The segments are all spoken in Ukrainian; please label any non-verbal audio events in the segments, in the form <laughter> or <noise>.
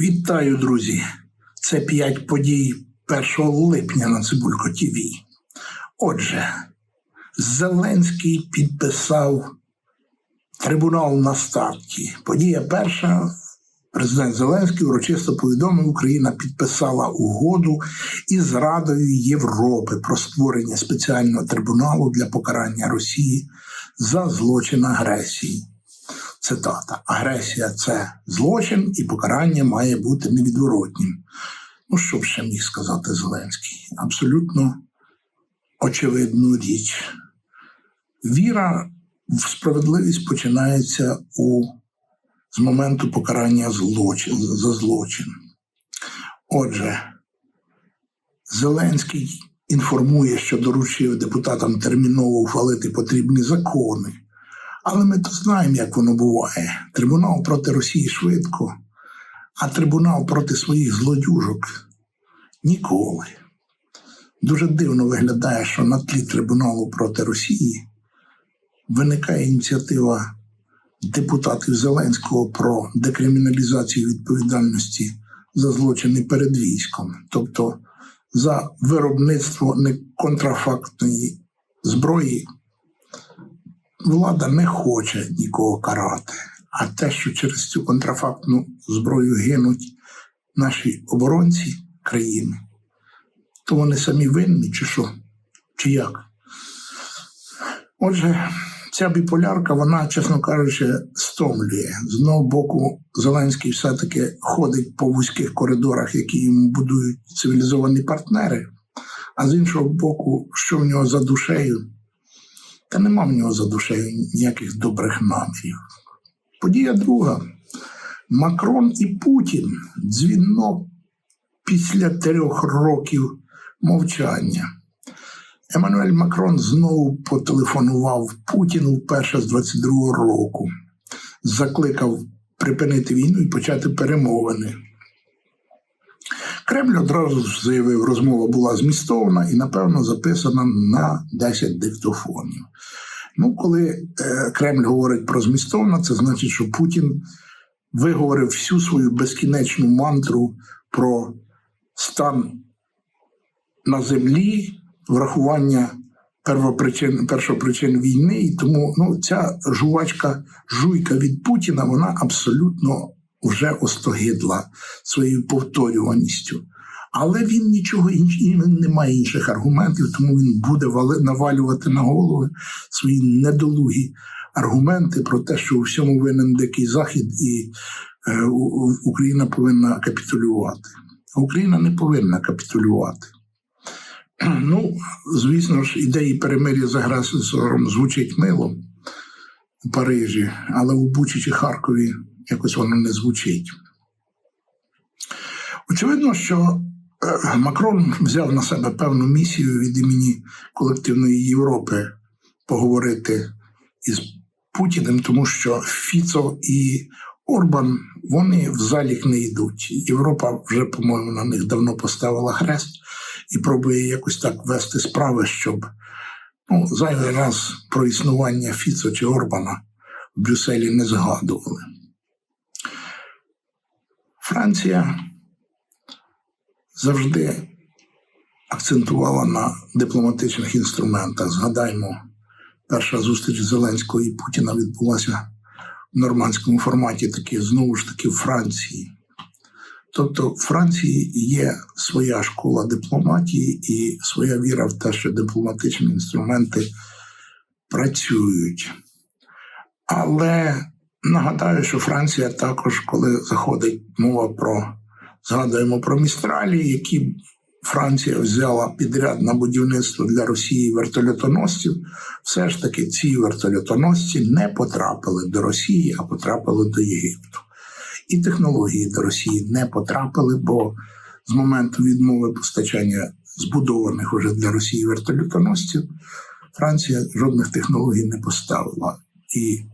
Вітаю, друзі! Це п'ять подій 1 липня на Цибулько ТВ. Отже, Зеленський підписав трибунал на старті. Подія перша. Президент Зеленський урочисто повідомив, Україна підписала угоду із Радою Європи про створення спеціального трибуналу для покарання Росії за злочин агресії. Цитата: Агресія це злочин, і покарання має бути невідворотнім. Ну, що б ще міг сказати Зеленський? Абсолютно очевидну річ. Віра в справедливість починається у, з моменту покарання злочин, за злочин. Отже, Зеленський інформує, що доручив депутатам терміново ухвалити потрібні закони. Але ми то знаємо, як воно буває. Трибунал проти Росії швидко, а трибунал проти своїх злодюжок ніколи. Дуже дивно виглядає, що на тлі трибуналу проти Росії виникає ініціатива депутатів Зеленського про декриміналізацію відповідальності за злочини перед військом, тобто за виробництво неконтрафактної зброї влада не хоче нікого карати. А те, що через цю контрафактну зброю гинуть наші оборонці країни, то вони самі винні, чи що? Чи як? Отже, ця біполярка, вона, чесно кажучи, стомлює. З одного боку, Зеленський все-таки ходить по вузьких коридорах, які йому будують цивілізовані партнери, а з іншого боку, що в нього за душею? Та нема в нього за душею ніяких добрих намірів. Подія друга. Макрон і Путін дзвінок після трьох років мовчання. Еммануель Макрон знову потелефонував Путіну вперше з 22-го року, закликав припинити війну і почати перемовини. Кремль одразу заявив, розмова була змістовна і, напевно, записана на 10 диктофонів. Ну, коли е, Кремль говорить про змістовна, це значить, що Путін виговорив всю свою безкінечну мантру про стан на землі, врахування первопричин, першопричин війни. І тому ну, ця жувачка, жуйка від Путіна, вона абсолютно вже остогидла своєю повторюваністю. Але він нічого іншого не має інших аргументів, тому він буде навалювати на голови свої недолугі аргументи про те, що у всьому винен дикий захід, і е, Україна повинна капітулювати. Україна не повинна капітулювати. <clears throat> Ну, звісно ж, ідеї перемир'я з агресором звучить мило у Парижі, але у Бучі чи Харкові якось воно не звучить. Очевидно, що е, Макрон взяв на себе певну місію від імені колективної Європи поговорити із Путіним, тому що Фіцо і Орбан вони в залік не йдуть. Європа вже, по-моєму, на них давно поставила хрест і пробує якось так вести справи, щоб ну, зайвий раз про існування Фіцо чи Орбана в Брюсселі не згадували. Франція завжди акцентувала на дипломатичних інструментах. Згадаймо, перша зустріч Зеленського і Путіна відбулася в нормандському форматі, таки знову ж таки в Франції. Тобто в Франції є своя школа дипломатії і своя віра в те, що дипломатичні інструменти працюють. Але Нагадаю, що Франція також, коли заходить мова про згадуємо про містралі, які Франція взяла підряд на будівництво для Росії вертольотоносців, все ж таки ці вертольотоносці не потрапили до Росії, а потрапили до Єгипту. І технології до Росії не потрапили, бо з моменту відмови постачання збудованих уже для Росії вертольотоносців Франція жодних технологій не поставила. І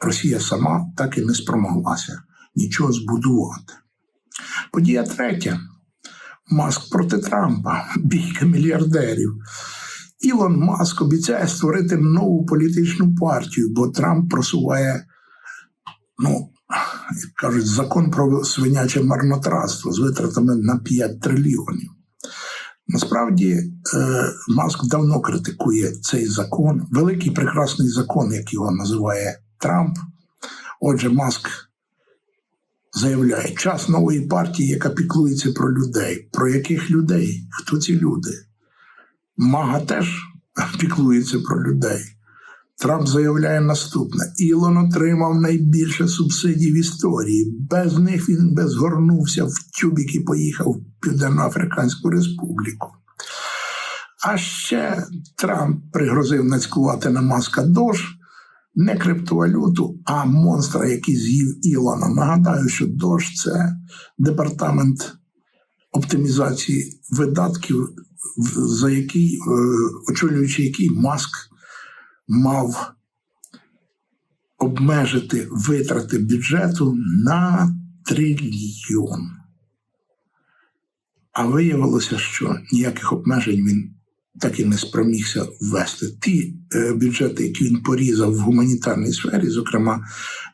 Росія сама так і не спромоглася нічого збудувати. Подія третя. Маск проти Трампа, <laughs> бійка мільярдерів. Ілон Маск обіцяє створити нову політичну партію, бо Трамп просуває, ну, кажуть, закон про свиняче марнотратство з витратами на 5 трильйонів. Насправді е, Маск давно критикує цей закон, великий прекрасний закон, як його називає Трамп. Отже, Маск заявляє, час нової партії, яка піклується про людей. Про яких людей? Хто ці люди? Мага теж <laughs> піклується про людей. Трамп заявляє наступне: Ілон отримав найбільше субсидій в історії. Без них він би згорнувся в тюбік і поїхав в Південно-Африканську Республіку. А ще Трамп пригрозив нацькувати на маска дож не криптовалюту, а монстра, який з'їв Ілона. Нагадаю, що дож це департамент оптимізації видатків, за який, е, очолюючи який маск мав обмежити витрати бюджету на трильйон. А виявилося, що ніяких обмежень він так і не спромігся ввести. Ті е, бюджети, які він порізав в гуманітарній сфері, зокрема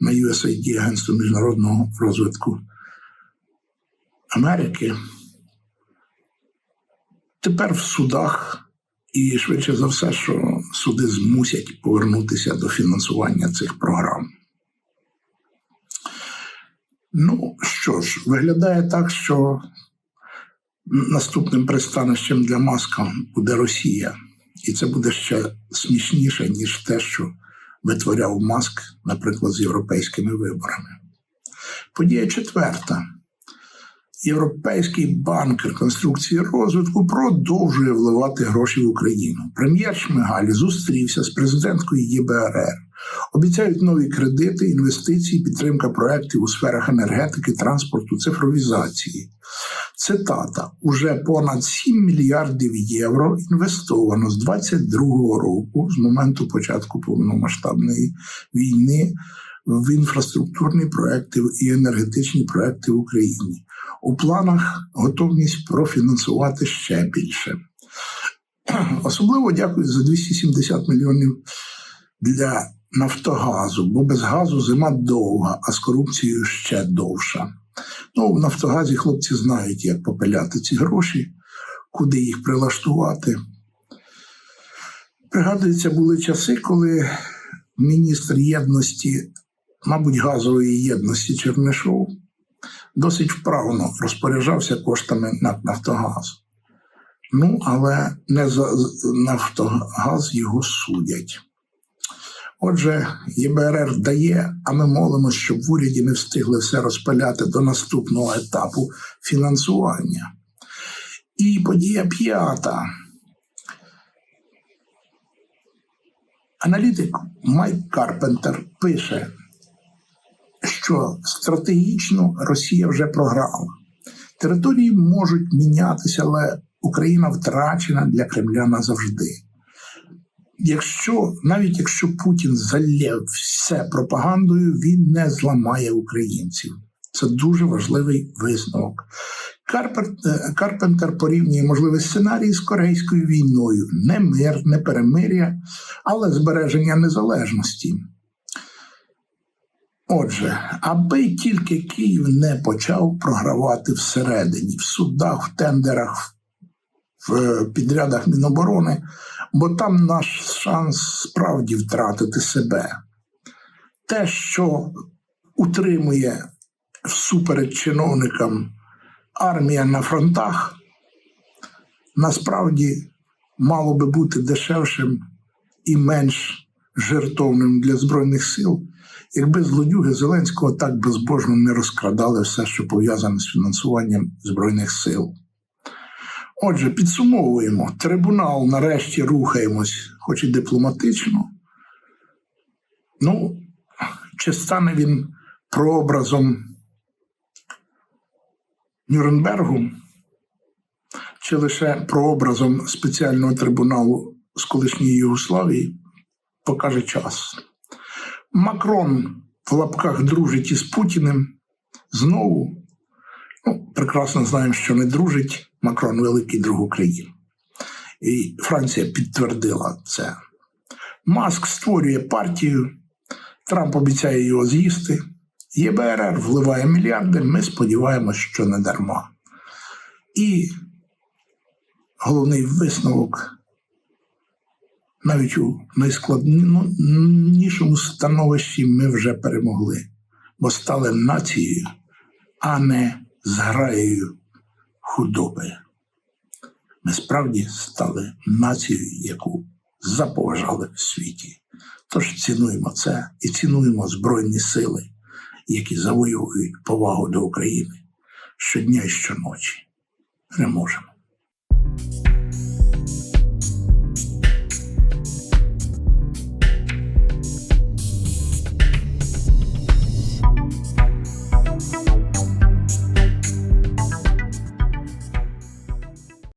на USAID, Агентство міжнародного розвитку Америки, тепер в судах, і швидше за все, що суди змусять повернутися до фінансування цих програм. Ну що ж, виглядає так, що наступним пристанищем для Маска буде Росія. І це буде ще смішніше, ніж те, що витворяв Маск, наприклад, з європейськими виборами. Подія четверта. Європейський банк реконструкції розвитку продовжує вливати гроші в Україну. Прем'єр Шмигаль зустрівся з президенткою ЄБРР. Обіцяють нові кредити, інвестиції, підтримка проєктів у сферах енергетики, транспорту, цифровізації. Цитата: уже понад 7 мільярдів євро інвестовано з 22-го року, з моменту початку повномасштабної війни, в інфраструктурні проекти і енергетичні проекти в Україні. У планах готовність профінансувати ще більше. Особливо дякую за 270 мільйонів для Нафтогазу, бо без газу зима довга, а з корупцією ще довша. Ну, в Нафтогазі хлопці знають, як попиляти ці гроші, куди їх прилаштувати. Пригадується, були часи, коли міністр єдності, мабуть, газової єдності Чернишов досить вправно розпоряджався коштами НАК Нафтогазу. Ну, але не за Нафтогаз його судять. Отже, ЄБРР дає, а ми молимося, щоб в уряді не встигли все розпиляти до наступного етапу фінансування. І подія п'ята. Аналітик Майк Карпентер пише, що стратегічно Росія вже програла. Території можуть мінятися, але Україна втрачена для Кремля назавжди. Якщо навіть якщо Путін залє все пропагандою, він не зламає українців. Це дуже важливий висновок. Е, Карпентер порівнює можливий сценарій з Корейською війною: не мир, не перемир'я, але збереження незалежності. Отже, аби тільки Київ не почав програвати всередині, в судах, в тендерах, в е, підрядах Міноборони, бо там наш шанс справді втратити себе. Те, що утримує всупереч чиновникам армія на фронтах, насправді мало би бути дешевшим і менш жертовним для Збройних сил, якби злодюги Зеленського так безбожно не розкрадали все, що пов'язане з фінансуванням Збройних сил. Отже, підсумовуємо, трибунал нарешті рухаємось, хоч і дипломатично. Ну, чи стане він прообразом Нюрнбергу, чи лише прообразом спеціального трибуналу з колишньої Югославії, покаже час. Макрон в лапках дружить із Путіним знову. Ну, прекрасно знаємо, що не дружить Макрон великий друг України. І Франція підтвердила це. Маск створює партію, Трамп обіцяє його з'їсти. ЄБРР вливає мільярди. Ми сподіваємося, що не дарма. І головний висновок навіть у найскладнішому становищі ми вже перемогли, бо стали нацією, а не зграєю худоби. Ми справді стали нацією, яку заповажали в світі. Тож цінуємо це і цінуємо Збройні сили, які завоюють повагу до України щодня і щоночі. Переможемо.